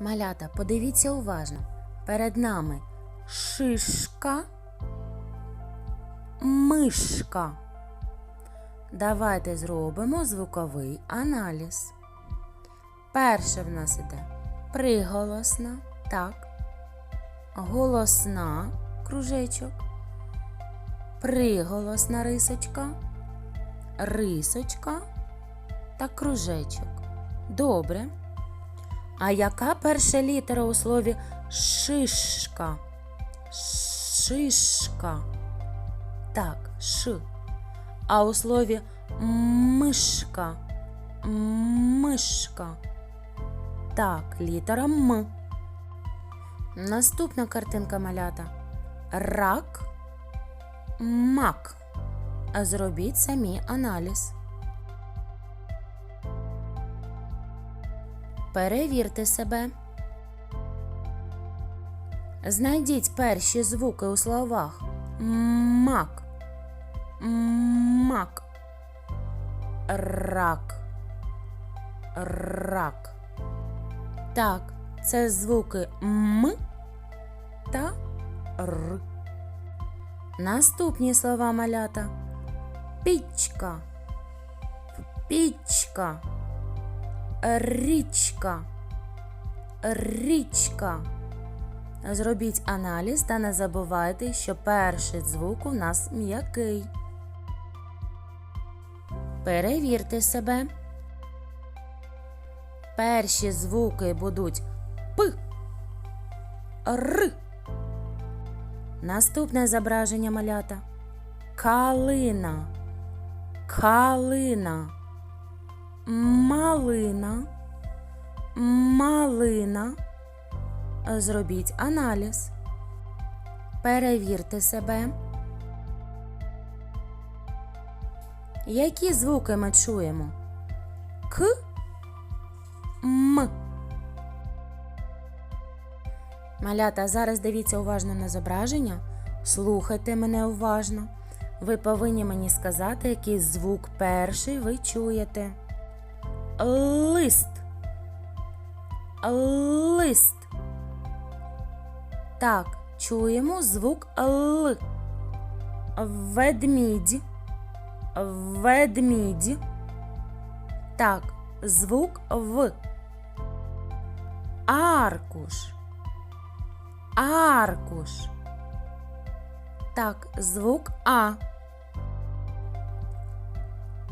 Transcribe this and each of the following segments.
Малята, подивіться уважно. Перед нами шишка, мишка. Давайте зробимо звуковий аналіз. Перше в нас іде приголосна, так, голосна кружечок, приголосна рисочка, рисочка та кружечок. Добре. А яка перша літера у слові шишка? Шишка. Так, ш. А у слові мишка. Мишка. Так, літера М. Наступна картинка малята. Рак. Мак. Зробіть самі аналіз. Перевірте себе. Знайдіть перші звуки у словах. Мак. Мак. Рак. Рак. Так, це звуки М та Р. Наступні слова малята. Пічка. Пічка. Річка. Річка. Зробіть аналіз та не забувайте, що перший звук у нас м'який. Перевірте себе. Перші звуки будуть П. Р. Наступне зображення малята. Калина. Калина. Малина. Малина. Зробіть аналіз. Перевірте себе. Які звуки ми чуємо? К. М. Малята, зараз дивіться уважно на зображення. Слухайте мене уважно. Ви повинні мені сказати, який звук перший ви чуєте. Лист. Лист. Так, чуємо звук Л. Ведмідь. Ведмідь. Так, звук В. Аркуш. Аркуш. Так, звук А.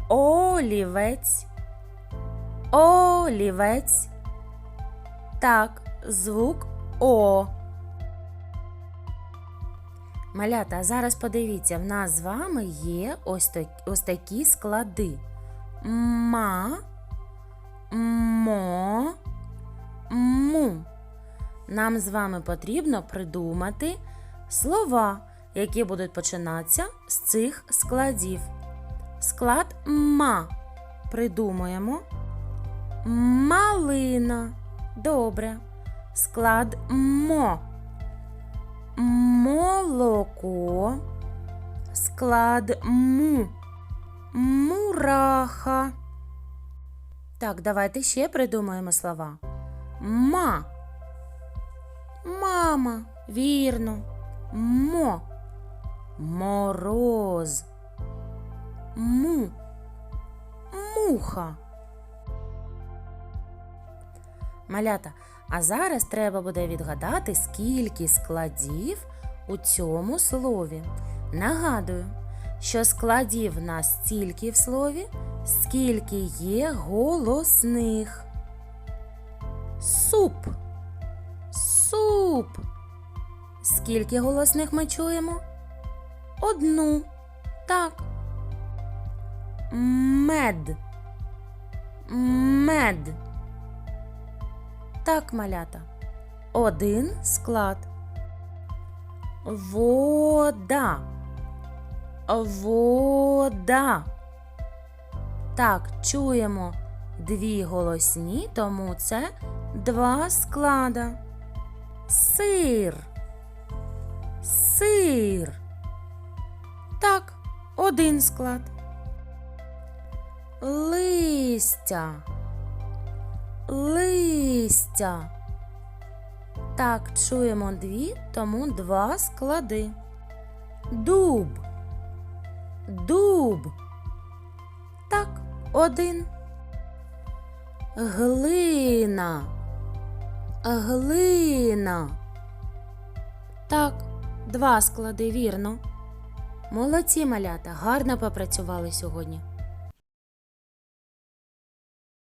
Олівець. Олівець. Так, звук О. Малята, зараз подивіться, в нас з вами є ось, так, ось такі склади. Ма, мо, му. Нам з вами потрібно придумати слова, які будуть починатися з цих складів. Склад ма придумуємо. Малина. Добре. Склад мо. Молоко. Склад му. Мураха. Так, давайте ще придумаємо слова. Ма. Мама. Вірно. Мо. Мороз. Му. Муха. Малята, а зараз треба буде відгадати, скільки складів у цьому слові. Нагадую, що складів нас стільки в слові, скільки є голосних. Суп. Суп. Скільки голосних ми чуємо? Одну. Так. Мед. Мед. Так, малята. Один склад. Вода. Вода. Так, чуємо дві голосні, тому це два склада. Сир. Сир. Так, один склад. Листя. Листя. Так, чуємо дві, тому два склади. Дуб. Дуб. Так, один. Глина. Глина. Так, два склади, вірно. Молодці малята, гарно попрацювали сьогодні.